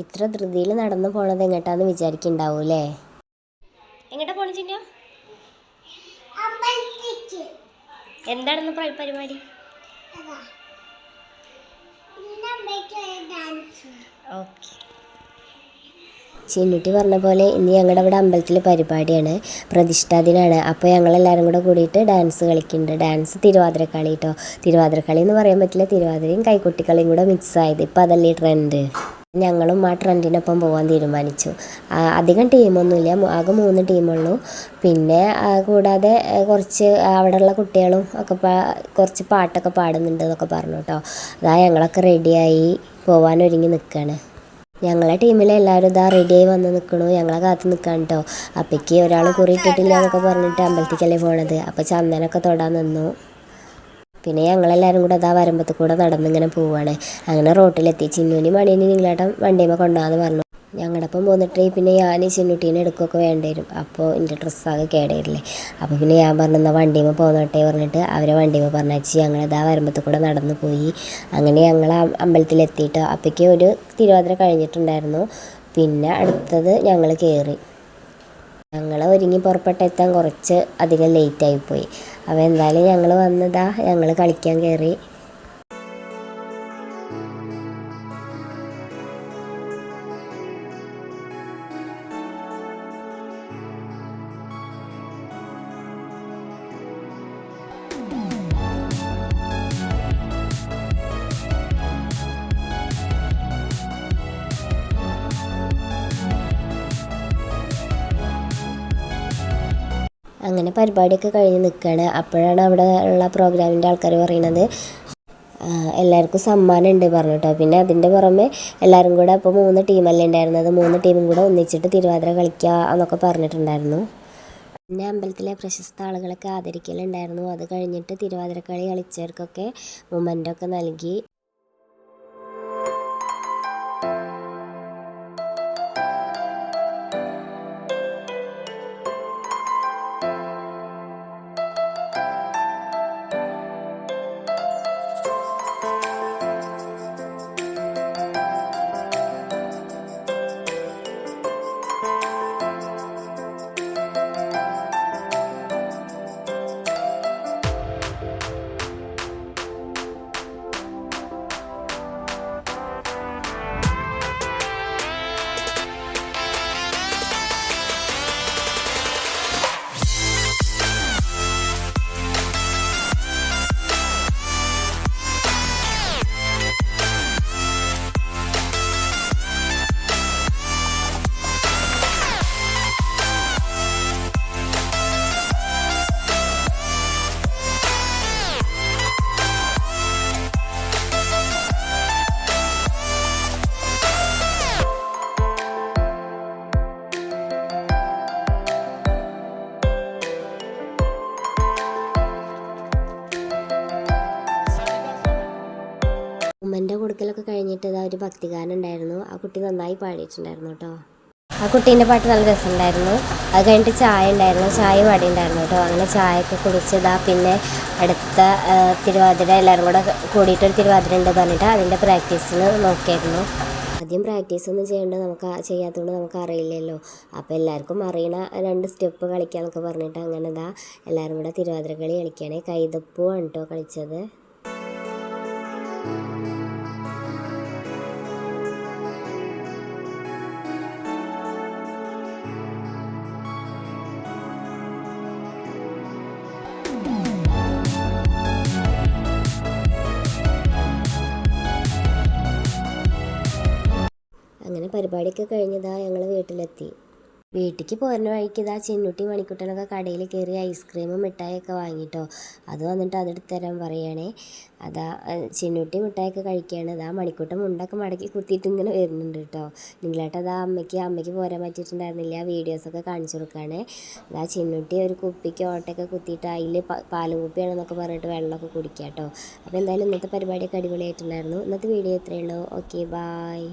ഇത്ര ധൃതിയിൽ നടന്നു പോണത് എങ്ങോട്ടാന്ന് വിചാരിക്കണ്ടാവൂലേ എങ്ങോട്ടാ പോണ ചിന്ന? എന്താണെന്ന് പരിപാടി? ചിന്നുട്ടി പറഞ്ഞ പോലെ ഇന്ന് ഞങ്ങളുടെ ഇവിടെ അമ്പലത്തിൽ പരിപാടിയാണ്. പ്രതിഷ്ഠാദിനാണ് അപ്പോൾ ഞങ്ങളെല്ലാവരും കൂടെ കൂടിയിട്ട് ഡാൻസ് കളിക്കുന്നുണ്ട് ഡാൻസ് തിരുവാതിരക്കളി കേട്ടോ തിരുവാതിരക്കളി എന്ന് പറയാൻ പറ്റില്ല. തിരുവാതിരയും കൈക്കുട്ടിക്കളിയും കൂടെ മിക്സ് ആയത്. ഇപ്പോൾ അതല്ലേ ട്രെൻഡ് ഞങ്ങളും ആ ട്രെൻഡിനൊപ്പം പോകാൻ തീരുമാനിച്ചു. അധികം ടീമൊന്നുമില്ല. ആകെ മൂന്ന് ടീമുള്ളൂ. പിന്നെ കൂടാതെ കുറച്ച് അവിടെയുള്ള കുട്ടികളും ഒക്കെ കുറച്ച് പാട്ടൊക്കെ പാടുന്നുണ്ട് എന്നൊക്കെ പറഞ്ഞു കേട്ടോ. അതാ ഞങ്ങളൊക്കെ റെഡിയായി പോകാൻ ഒരുങ്ങി നിൽക്കുകയാണ് ഞങ്ങളെ ടീമിലെ എല്ലാവരും ഇതാ റെഡിയായി വന്ന് നിൽക്കണു ഞങ്ങളെ കാത്ത് നിൽക്കാൻ കേട്ടോ അപ്പേക്ക് ഒരാൾ കുറി ഇട്ടിട്ടില്ല എന്നൊക്കെ പറഞ്ഞിട്ട് അമ്പലത്തിക്കല്ലേ പോണത്. അപ്പോൾ ചന്ദനൊക്കെ തൊടാൻ നിന്നു. പിന്നെ ഞങ്ങളെല്ലാവരും കൂടെ അതാ വരമ്പത്ത് കൂടെ നടന്നിങ്ങനെ പോവുകയാണ് അങ്ങനെ റോട്ടിലെത്തി. ചിന്നൂനി മണീനി നിങ്ങളേട്ടൻ വണ്ടിയുമ്പോൾ കൊണ്ടുപോകാന്ന് പറഞ്ഞു. ഞങ്ങളുടെ ഒപ്പം പോന്നിട്ട് പിന്നെ ഞാൻ ചിന്നുട്ടീനെ എടുക്കുകയൊക്കെ വേണ്ടി വരും. അപ്പോൾ എന്റെ ഡ്രസ്സാകെ കേടായില്ലേ അപ്പോൾ പിന്നെ ഞാൻ പറഞ്ഞു വണ്ടിയുമ്പോൾ പോന്നോട്ടെ പറഞ്ഞിട്ട് അവരെ വണ്ടിയുമ്പോൾ പറഞ്ഞയച്ച് ഞങ്ങളിതാ വരമ്പത്ത് കൂടെ നടന്നു പോയി. അങ്ങനെ ഞങ്ങൾ അമ്പലത്തിലെത്തിയിട്ട് അപ്പോഴേക്കും ഒരു തിരുവാതിര കഴിഞ്ഞിട്ടുണ്ടായിരുന്നു. പിന്നെ അടുത്തത് ഞങ്ങൾ കയറി ഞങ്ങൾ ഒരുങ്ങി പുറപ്പെട്ടെത്താൻ കുറച്ച് അധികം ലേറ്റായിപ്പോയി അപ്പോൾ എന്തായാലും ഞങ്ങൾ വന്നതാ ഞങ്ങൾ കളിക്കാൻ കയറി അങ്ങനെ പരിപാടിയൊക്കെ കഴിഞ്ഞ് നിൽക്കുകയാണ് അപ്പോഴാണ് അവിടെ ഉള്ള പ്രോഗ്രാമിന്റെ ആൾക്കാർ പറയുന്നത് എല്ലാവർക്കും സമ്മാനം ഉണ്ട് പറഞ്ഞു കേട്ടോ പിന്നെ അതിന്റെ പുറമെ എല്ലാവരും കൂടെ അപ്പോൾ മൂന്ന് ടീമല്ലേ ഉണ്ടായിരുന്നത്. മൂന്ന് ടീമും കൂടെ ഒന്നിച്ചിട്ട് തിരുവാതിര കളിക്കുക എന്നൊക്കെ പറഞ്ഞിട്ടുണ്ടായിരുന്നു. പിന്നെ അമ്പലത്തിലെ പ്രശസ്ത ആളുകളൊക്കെ ആദരിക്കലുണ്ടായിരുന്നു. അത് കഴിഞ്ഞിട്ട് തിരുവാതിരക്കളി കളിച്ചവർക്കൊക്കെ മൊമെന്റൊക്കെ നൽകി. ഉമ്മന്റെ കൊടുക്കലൊക്കെ കഴിഞ്ഞിട്ട് ഇതാ ഒരു ഭക്തിഗാനം ഉണ്ടായിരുന്നു. ആ കുട്ടി നന്നായി പാടിയിട്ടുണ്ടായിരുന്നു കേട്ടോ. ആ കുട്ടീന്റെ പാട്ട് നല്ല രസമുണ്ടായിരുന്നു. അത് കഴിഞ്ഞിട്ട് ചായ ഉണ്ടായിരുന്നു. ചായ പാടി ഉണ്ടായിരുന്നു കേട്ടോ. അങ്ങനെ ചായയൊക്കെ കുടിച്ചതാ പിന്നെ അടുത്ത തിരുവാതിര എല്ലാവരും കൂടെ കൂടിയിട്ടൊരു തിരുവാതിര ഉണ്ട് പറഞ്ഞിട്ട് അതിന്റെ പ്രാക്ടീസിന് നോക്കിയായിരുന്നു. ആദ്യം പ്രാക്ടീസ് ഒന്നും ചെയ്യേണ്ട നമുക്ക് ചെയ്യാത്തതുകൊണ്ട് നമുക്ക് അറിയില്ലല്ലോ. അപ്പോൾ എല്ലാവർക്കും അറിയണ രണ്ട് സ്റ്റെപ്പ് കളിക്കാന്നൊക്കെ പറഞ്ഞിട്ട് അങ്ങനെ ഇതാ എല്ലാവരും കൂടെ തിരുവാതിര കളി കളിക്കുകയാണ്. കൈതപ്പുവാണ് കേട്ടോ കളിച്ചത്. പരിപാടിയൊക്കെ കഴിഞ്ഞതാ ഞങ്ങൾ വീട്ടിലെത്തി. വീട്ടിലേക്ക് പോരുന്ന വഴിക്ക് ഇതാ ചിന്നുട്ടി മണിക്കുട്ടനൊക്കെ കടയിൽ കയറി ഐസ്ക്രീമും മിഠായിയൊക്കെ വാങ്ങിട്ടോ. അത് വന്നിട്ട് അതെടുത്ത് തരാൻ പറയണേ. അതാ ചെന്നുട്ടി മിഠായിയൊക്കെ കഴിക്കുകയാണ് ഇതാ മണിക്കുട്ടൻ മുണ്ടൊക്കെ മടക്കി കുത്തിയിട്ട് ഇങ്ങനെ വരുന്നുണ്ട് കേട്ടോ. നിങ്ങളായിട്ട് അതാ അമ്മയ്ക്ക് അമ്മയ്ക്ക് പോരാൻ പറ്റിയിട്ടുണ്ടായിരുന്നില്ല. വീഡിയോസൊക്കെ കാണിച്ചു കൊടുക്കുകയാണ് അതാ ചെന്നുട്ടി ഒരു കുപ്പിക്ക് ഓട്ടയൊക്കെ കുത്തിയിട്ട് അതിൽ പാലും കുപ്പിയാണെന്നൊക്കെ പറഞ്ഞിട്ട് വെള്ളമൊക്കെ കുടിക്കുക കേട്ടോ അപ്പോൾ എന്തായാലും ഇന്നത്തെ പരിപാടിയൊക്കെ അടിപൊളിയായിട്ടുണ്ടായിരുന്നു. ഇന്നത്തെ വീഡിയോ ഇത്രയേ ഉള്ളൂ. Okay bye